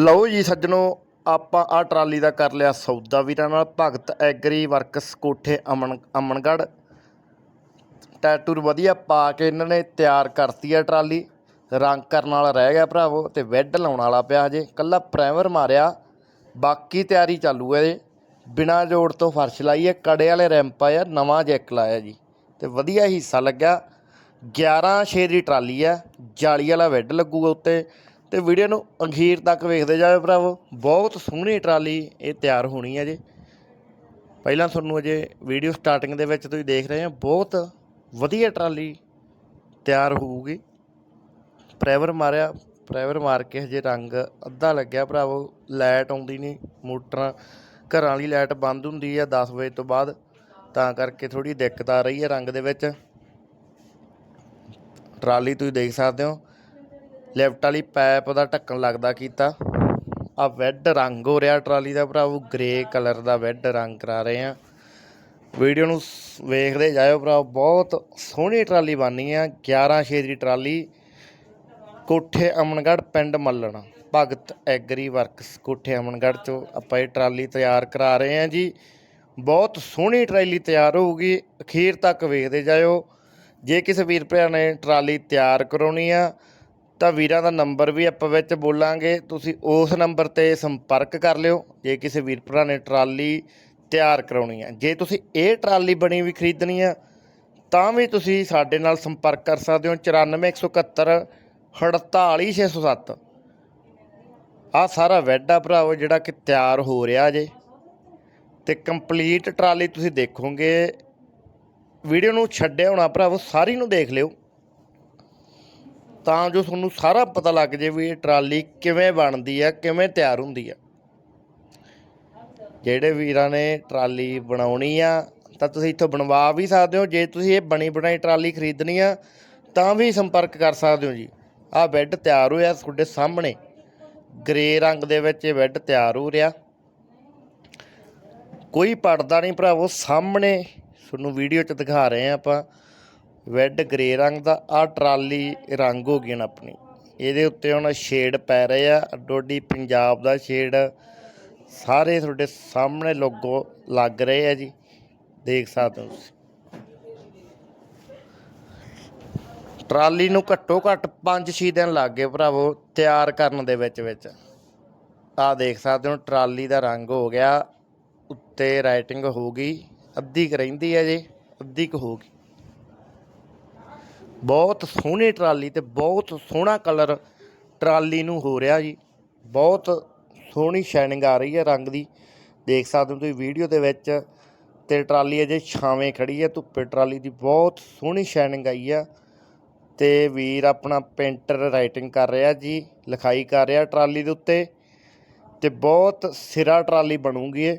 ਲਓ ਜੀ ਸੱਜਣੋ, ਆਪਾਂ ਆ ਟਰਾਲੀ ਦਾ ਕਰ ਲਿਆ ਸੌਦਾ ਵੀਰਾਂ ਨਾਲ। ਭਗਤ ਐਗਰੀ ਵਰਕਸ ਕੋਠੇ ਅਮਨ ਅਮਨਗੜ੍ਹ। ਟੈਟੂਰ ਵਧੀਆ ਪਾ ਕੇ ਇਹਨਾਂ ਨੇ ਤਿਆਰ ਕਰਤੀ ਆ ਟਰਾਲੀ। ਰੰਗ ਕਰਨ ਵਾਲਾ ਰਹਿ ਗਿਆ ਭਰਾਵੋ ਤੇ ਵੈੱਡ ਲਾਉਣ ਵਾਲਾ ਪਿਆ ਹਜੇ। ਕੱਲਾ ਪ੍ਰਾਈਮਰ ਮਾਰਿਆ। ਬਾਕੀ ਤਿਆਰੀ ਚਾਲੂ ਹੈ ਇਹਦੇ ਬਿਨਾ ਜੋੜ ਤੋਂ ਫਰਸ਼ ਲਾਈ ਹੈ ਕੜੇ ਵਾਲੇ ਰੈਂਪ ਆ ਨਵਾਂ ਜੈਕ ਲਾਇਆ ਜੀ। ਤੇ ਵਧੀਆ ਹਿੱਸਾ ਲੱਗਿਆ। 11 ਛੇ ਦੀ ਟਰਾਲੀ ਆ। ਜਾਲੀ ਵਾਲਾ ਵੈੱਡ ਲੱਗੂਗਾ ਉੱਤੇ। ਤੇ ਵੀਡੀਓ ਨੂੰ ਅਖੀਰ ਤੱਕ ਵੇਖਦੇ ਜਾਓ ਭਰਾਵੋ। ਬਹੁਤ ਸੋਹਣੀ ਟਰਾਲੀ ਇਹ ਤਿਆਰ ਹੋਣੀ ਹੈ ਜੀ। ਪਹਿਲਾਂ ਤੁਹਾਨੂੰ ਅਜੇ ਵੀਡੀਓ ਸਟਾਰਟਿੰਗ ਦੇ ਵਿੱਚ ਤੁਸੀਂ ਦੇਖ ਰਹੇ ਹੋ, ਬਹੁਤ ਵਧੀਆ ਟਰਾਲੀ ਤਿਆਰ ਹੋਊਗੀ। ਪ੍ਰਾਈਵਰ ਮਾਰਿਆ ਪ੍ਰਾਈਵਰ ਮਾਰ ਕੇ ਹਜੇ ਰੰਗ ਅੱਧਾ ਲੱਗਿਆ ਭਰਾਵੋ। ਲਾਈਟ ਆਉਂਦੀ ਨਹੀਂ, ਮੋਟਰਾਂ, ਘਰਾਂ ਵਾਲੀ ਲਾਈਟ ਬੰਦ ਹੁੰਦੀ ਆ 10 ਵਜੇ ਤੋਂ ਬਾਅਦ। ਤਾਂ ਕਰਕੇ ਥੋੜੀ ਦਿੱਕਤ ਆ ਰਹੀ ਹੈ ਰੰਗ ਦੇ ਵਿੱਚ। ਟਰਾਲੀ ਤੁਸੀਂ ਦੇਖ ਸਕਦੇ ਹੋ। ਲਿਫਟ ਵਾਲੀ ਪਾਈਪ ਦਾ ਢੱਕਣ ਲੱਗਦਾ ਕੀਤਾ। ਆ ਵੈੱਡ ਰੰਗ ਹੋ ਰਿਹਾ ਟਰਾਲੀ ਦਾ ਭਰਾਵੋ ਗ੍ਰੇ ਕਲਰ ਦਾ ਵੈੱਡ ਰੰਗ ਕਰਾ ਰਹੇ ਆ ਵੀਡੀਓ ਨੂੰ ਸ- ਵੇਖਦੇ ਜਾਇਓ ਭਰਾ, ਬਹੁਤ ਸੋਹਣੀ ਟਰਾਲੀ ਬਣਨੀ ਆ 11 ਛੇ ਦੀ ਟਰਾਲੀ। ਕੋਠੇ ਅਮਨਗੜ੍ਹ, ਪਿੰਡ ਮੱਲਣ। ਭਗਤ ਐਗਰੀ ਵਰਕਸ ਕੋਠੇ ਅਮਨਗੜ੍ਹ ਚੋਂ ਆਪਾਂ ਇਹ ਟਰਾਲੀ ਤਿਆਰ ਕਰਾ ਰਹੇ ਹਾਂ ਜੀ। ਬਹੁਤ ਸੋਹਣੀ ਟਰਾਲੀ ਤਿਆਰ ਹੋਊਗੀ, ਅਖੀਰ ਤੱਕ ਵੇਖਦੇ ਜਾਇਓ। ਜੇ ਕਿਸੇ ਵੀਰ ਭਰਾ ਨੇ ਟਰਾਲੀ ਤਿਆਰ ਕਰਾਉਣੀ ਆ ਤਾਂ ਵੀਰਾਂ ਦਾ ਨੰਬਰ ਵੀ ਆਪਾਂ ਵਿੱਚ ਬੋਲਾਂਗੇ। ਤੁਸੀਂ ਉਸ ਨੰਬਰ ਤੇ ਸੰਪਰਕ ਕਰ ਲਿਓ, ਜੇ ਕਿਸੇ ਵੀਰ ਭਰਾ ਨੇ ਟਰਾਲੀ ਤਿਆਰ ਕਰਾਉਣੀ ਹੈ। ਜੇ ਤੁਸੀਂ ਇਹ ਟਰਾਲੀ ਬਣੀ ਵੀ ਖਰੀਦਣੀ ਆ ਤਾਂ ਵੀ ਤੁਸੀਂ ਸਾਡੇ ਨਾਲ ਸੰਪਰਕ ਕਰ ਸਕਦੇ ਹੋ। 94171 48607 ਆ ਸਾਰਾ ਵੈਡ ਆ ਜਿਹੜਾ ਕਿ ਤਿਆਰ ਹੋ ਰਿਹਾ ਜੇ। ਤੇ ਕੰਪਲੀਟ ਟਰਾਲੀ ਤੁਸੀਂ ਦੇਖੋਗੇ। ਵੀਡੀਓ ਨੂੰ ਛੱਡਿਆ ਹੋਣਾ ਭਰਾਵੋ, ਸਾਰੀ ਨੂੰ ਦੇਖ ਲਿਓ। ਤਾਂ ਜੋ ਤੁਹਾਨੂੰ ਸਾਰਾ ਪਤਾ ਲੱਗ ਜੇ ਵੀ ਇਹ ਟਰਾਲੀ ਕਿਵੇਂ ਬਣਦੀ ਆ, ਕਿਵੇਂ ਤਿਆਰ ਹੁੰਦੀ ਆ। ਜਿਹੜੇ ਵੀਰਾਂ ਨੇ ਟਰਾਲੀ ਬਣਾਉਣੀ ਆ, ਤਾਂ ਤੁਸੀਂ ਇੱਥੋਂ ਬਣਵਾ ਵੀ ਸਕਦੇ ਹੋ। ਜੇ ਤੁਸੀਂ ਇਹ ਬਣੀ ਬਣਾਈ ਟਰਾਲੀ ਖਰੀਦਣੀ ਆ, ਤਾਂ ਵੀ ਸੰਪਰਕ ਕਰ ਸਕਦੇ ਹੋ ਜੀ। ਆਹ ਬੈੱਡ ਤਿਆਰ ਹੋਇਆ ਤੁਹਾਡੇ ਸਾਹਮਣੇ। ਗ੍ਰੇ ਰੰਗ ਦੇ ਵਿੱਚ ਇਹ ਬੈੱਡ ਤਿਆਰ ਹੋ ਰਿਹਾ। ਕੋਈ ਪੜਦਾ ਨਹੀਂ ਭਰਾਵੋ, ਸਾਹਮਣੇ। ਤੁਹਾਨੂੰ ਵੀਡੀਓ 'ਚ ਦਿਖਾ ਰਹੇ ਆ ਆਪਾਂ। ਵੈੱਡ ਗ੍ਰੇ ਰੰਗ ਦਾ ਆ ਟਰਾਲੀ ਰੰਗ ਹੋ ਗਈ ਨਾ ਆਪਣੀ। ਇਹਦੇ ਉੱਤੇ ਹੁਣ ਸ਼ੇਡ ਪੈ ਰਹੇ ਆ। ਡੋਡੀ ਪੰਜਾਬ ਦਾ ਸ਼ੇਡ ਸਾਰੇ ਤੁਹਾਡੇ ਸਾਹਮਣੇ ਲੋਗੋ ਲੱਗ ਰਹੇ ਆ ਜੀ। ਦੇਖ ਸਕਦੇ ਹੋ ਤੁਸੀਂ। ਟਰਾਲੀ ਨੂੰ ਘੱਟੋ ਘੱਟ 5-6 ਦਿਨ ਲੱਗ ਗਏ ਭਰਾਵੋ, ਤਿਆਰ ਕਰਨ ਦੇ ਵਿੱਚ ਵਿੱਚ। ਆ ਦੇਖ ਸਕਦੇ ਹੋ, ਟਰਾਲੀ ਦਾ ਰੰਗ ਹੋ ਗਿਆ। ਉੱਤੇ ਰਾਈਟਿੰਗ ਹੋ ਗਈ। ਅੱਧੀ ਕੁ ਰਹਿੰਦੀ ਹੈ ਜੀ, ਅੱਧੀ ਕੁ ਹੋ ਗਈ। ਬਹੁਤ ਸੋਹਣੀ ਟਰਾਲੀ ਤੇ ਬਹੁਤ ਸੋਹਣਾ ਕਲਰ ਟਰਾਲੀ ਨੂੰ ਹੋ ਰਿਹਾ ਜੀ। ਬਹੁਤ ਸੋਹਣੀ ਸ਼ਾਈਨਿੰਗ ਆ ਰਹੀ ਹੈ ਰੰਗ ਦੀ। ਦੇਖ ਸਕਦੇ ਹੋ ਤੁਸੀਂ ਵੀਡੀਓ ਦੇ ਵਿੱਚ ਤੇ ਟਰਾਲੀ ਅਜੇ ਛਾਵੇਂ ਖੜੀ ਹੈ, ਧੁੱਪੇ ਟਰਾਲੀ ਦੀ ਬਹੁਤ ਸੋਹਣੀ ਸ਼ਾਈਨਿੰਗ ਆਈ ਆ ਤੇ ਵੀਰ ਆਪਣਾ ਪੇਂਟਰ ਰਾਈਟਿੰਗ ਕਰ ਰਿਹਾ ਜੀ, ਲਿਖਾਈ ਕਰ ਰਿਹਾ ਟਰਾਲੀ ਦੇ ਉੱਤੇ। ਤੇ ਬਹੁਤ ਸਿਰਾ ਟਰਾਲੀ ਬਣੂਗੀ ਇਹ।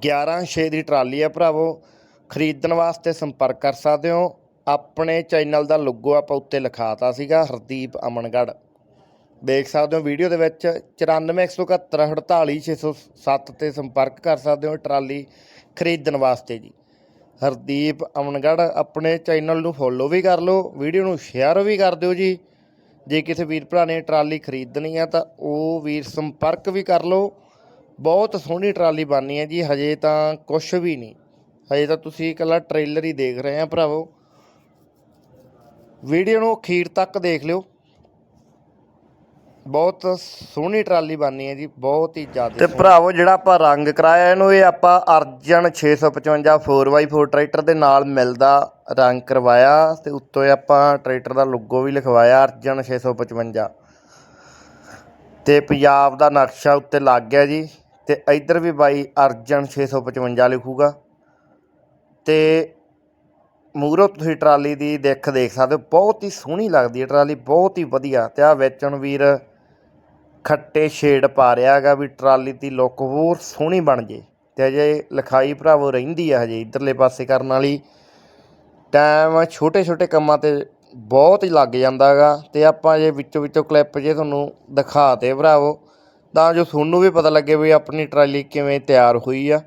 11 ਛੇ ਦੀ ਟਰਾਲੀ ਆ ਭਰਾਵੋ। ਖਰੀਦਣ ਵਾਸਤੇ ਸੰਪਰਕ ਕਰ ਸਕਦੇ ਹੋ। ਆਪਣੇ ਚੈਨਲ ਦਾ ਲੋਗੋ ਆਪਾਂ ਉੱਤੇ ਲਿਖਾਤਾ ਸੀਗਾ, ਹਰਦੀਪ ਅਮਨਗੜ੍ਹ ਦੇਖ ਸਕਦੇ ਹੋ ਵੀਡੀਓ ਦੇ ਵਿੱਚ 9417148607 ਤੇ ਸੰਪਰਕ ਕਰ ਸਕਦੇ ਹੋ ਟਰਾਲੀ ਖਰੀਦਣ ਵਾਸਤੇ ਜੀ। ਹਰਦੀਪ ਅਮਨਗੜ੍ਹ ਆਪਣੇ ਚੈਨਲ ਨੂੰ ਫੋਲੋ ਵੀ ਕਰ ਲਓ ਵੀਡੀਓ ਨੂੰ ਸ਼ੇਅਰ ਵੀ ਕਰ ਦਿਓ ਜੀ। ਜੇ ਕਿਸੇ ਵੀਰ ਭਰਾ ਨੇ ਟਰਾਲੀ ਖਰੀਦਣੀ ਆ ਤਾਂ ਉਹ ਵੀਰ ਸੰਪਰਕ ਵੀ ਕਰ ਲਓ। ਬਹੁਤ ਸੋਹਣੀ ਟਰਾਲੀ ਬਣਨੀ ਹੈ ਜੀ, ਹਜੇ ਤਾਂ ਕੁਝ ਵੀ ਨਹੀਂ। ਹਜੇ ਤਾਂ ਤੁਸੀਂ ਇਕੱਲਾ ਟ੍ਰੇਲਰ ਹੀ ਦੇਖ ਰਹੇ ਆ ਭਰਾਵੋ। ਵੀਡੀਓ ਨੂੰ ਅਖੀਰ ਤੱਕ ਦੇਖ ਲਿਓ। ਬਹੁਤ ਸੋਹਣੀ ਟਰਾਲੀ ਬਣਨੀ ਹੈ ਜੀ ਬਹੁਤ ਹੀ ਜ਼ਿਆਦਾ ਤੇ ਭਰਾਵੋ ਜਿਹੜਾ ਆਪਾਂ ਰੰਗ ਕਰਾਇਆ ਇਹਨੂੰ ਇਹ ਆਪਾਂ ਅਰਜਨ 655 4x4 ਟਰੈਕਟਰ ਦੇ ਨਾਲ ਮਿਲਦਾ ਰੰਗ ਕਰਵਾਇਆ ਤੇ ਉੱਤੋਂ ਆਪਾਂ ਟਰੈਕਟਰ ਦਾ ਲੋਗੋ ਵੀ ਲਿਖਵਾਇਆ ਅਰਜਨ 655 ਤੇ ਪੰਜਾਬ ਦਾ ਨਕਸ਼ਾ ਉੱਤੇ ਲੱਗ ਗਿਆ ਜੀ ਤੇ ਇੱਧਰ ਵੀ ਬਾਈ ਅਰਜਨ 655 ਲਿਖੂਗਾ। ਤੇ ਮੂਰੋ ਤੁਸੀਂ ਟਰਾਲੀ ਦੀ ਦਿੱਖ ਦੇਖ ਸਕਦੇ ਹੋ। ਬਹੁਤ ਹੀ ਸੋਹਣੀ ਲੱਗਦੀ ਹੈ ਟਰਾਲੀ, ਬਹੁਤ ਹੀ ਵਧੀਆ। ਤੇ ਆ ਵੇਚਣ ਵੀਰ ਖੱਟੇ ਸ਼ੇਡ ਪਾ ਰਿਹਾ ਹੈਗਾ ਵੀ ਟਰਾਲੀ ਦੀ ਲੁੱਕ ਹੋਰ ਸੋਹਣੀ ਬਣ ਜੇ। ਤੇ ਅਜੇ ਲਿਖਾਈ ਭਰਾਵੋ ਰਹਿੰਦੀ ਆ ਹਜੇ ਇਧਰਲੇ ਪਾਸੇ ਕਰਨ ਵਾਲੀ। ਟਾਈਮ ਛੋਟੇ ਛੋਟੇ ਕੰਮਾਂ ਤੇ ਬਹੁਤ ਹੀ ਲੱਗ ਜਾਂਦਾ ਹੈਗਾ। ਤੇ ਆਪਾਂ ਜੇ ਵਿੱਚੋਂ ਵਿੱਚੋਂ ਕਲਿੱਪ ਜੇ ਤੁਹਾਨੂੰ ਦਿਖਾਤੇ ਭਰਾਵੋ, ਤਾਂ ਜੋ ਤੁਹਾਨੂੰ ਵੀ ਪਤਾ ਲੱਗੇ ਵੀ ਆਪਣੀ ਟਰਾਲੀ ਕਿਵੇਂ ਤਿਆਰ ਹੋਈ ਆ।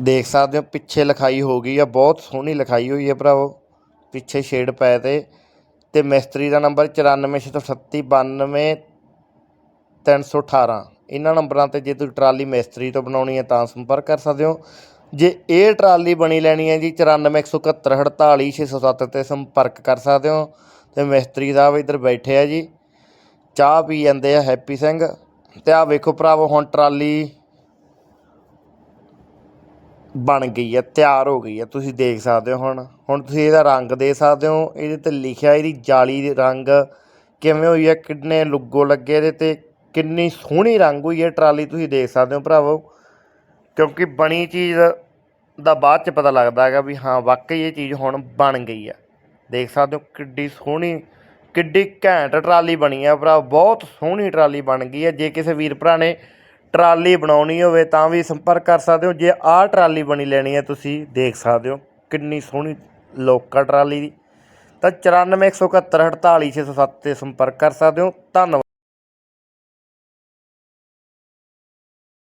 ਦੇਖ ਸਕਦੇ ਹੋ, ਪਿੱਛੇ ਲਿਖਾਈ ਹੋ ਗਈ ਆ, ਬਹੁਤ ਸੋਹਣੀ ਲਿਖਾਈ ਹੋਈ ਹੈ ਭਰਾਵੋ, ਪਿੱਛੇ ਸ਼ੇਡ ਪਏ ਤੇ ਤੇ ਮਿਸਤਰੀ ਦਾ ਨੰਬਰ 946839 318 ਇਹਨਾਂ ਨੰਬਰਾਂ ਤੇ ਜੇ ਤੁਸੀਂ ਟਰਾਲੀ ਮਿਸਤਰੀ ਤੋਂ ਬਣਾਉਣੀ ਹੈ ਤਾਂ ਸੰਪਰਕ ਕਰ ਸਕਦੇ ਹੋ, ਜੇ ਇਹ ਟਰਾਲੀ ਬਣੀ ਲੈਣੀ ਹੈ ਜੀ 9417484607 ਤੇ ਸੰਪਰਕ ਕਰ ਸਕਦੇ ਹੋ, ਤੇ ਮਿਸਤਰੀ ਸਾਹਿਬ ਇੱਧਰ ਬੈਠੇ ਆ ਜੀ, ਚਾਹ ਪੀ ਜਾਂਦੇ ਆ ਹੈਪੀ ਸਿੰਘ, ਤੇ ਆ ਵੇਖੋ ਭਰਾਵੋ, ਹੁਣ ਟਰਾਲੀ ਬਣ ਗਈ ਹੈ, ਤਿਆਰ ਹੋ ਗਈ ਹੈ, ਤੁਸੀਂ ਦੇਖ ਸਕਦੇ ਹੋ ਹੁਣ। ਹੁਣ ਤੁਸੀਂ ਇਹਦਾ ਰੰਗ ਦੇ ਸਕਦੇ ਹੋ, ਇਹਦੇ ਤੇ ਲਿਖਿਆ ਇਹਦੀ ਜਾਲੀ ਦੇ ਰੰਗ ਕਿਵੇਂ ਹੋਈ ਹੈ, ਕਿੰਨੇ ਲੁੱਗੋ ਲੱਗੇ ਇਹਦੇ ਤੇ, ਕਿੰਨੀ ਸੋਹਣੀ ਰੰਗ ਹੋਈ ਹੈ ਟਰਾਲੀ, ਤੁਸੀਂ ਦੇਖ ਸਕਦੇ ਹੋ ਭਰਾਵੋ। ਕਿਉਂਕਿ ਬਣੀ ਚੀਜ਼ ਦਾ ਬਾਅਦ ਚ ਪਤਾ ਲੱਗਦਾ ਹੈਗਾ ਵੀ ਹਾਂ, ਵਾਕਈ ਇਹ ਚੀਜ਼ ਹੁਣ ਬਣ ਗਈ ਆ ਦੇਖ ਸਕਦੇ ਹੋ ਕਿੱਡੀ ਸੋਹਣੀ, ਕਿੱਡੀ ਘੈਂਟ ਟਰਾਲੀ ਬਣੀ ਆ ਭਰਾ ਬਹੁਤ ਸੋਹਣੀ ਟਰਾਲੀ ਬਣ ਗਈ ਹੈ। ਜੇ ਕਿਸੇ ਵੀਰ ਭਰਾ ਨੇ ਟਰਾਲੀ ਬਣਾਉਣੀ ਹੋਵੇ ਤਾਂ ਵੀ ਸੰਪਰਕ ਕਰ ਸਕਦੇ ਹੋ। ਜੇ ਆਹ ਟਰਾਲੀ ਬਣੀ ਲੈਣੀ ਹੈ, ਤੁਸੀਂ ਦੇਖ ਸਕਦੇ ਹੋ ਕਿੰਨੀ ਸੋਹਣੀ ਲੋਕਾ ਟਰਾਲੀ ਦੀ। ਤਾਂ 9417484607 ਤੇ ਸੰਪਰਕ ਕਰ ਸਕਦੇ ਹੋ। ਧੰਨਵਾਦ।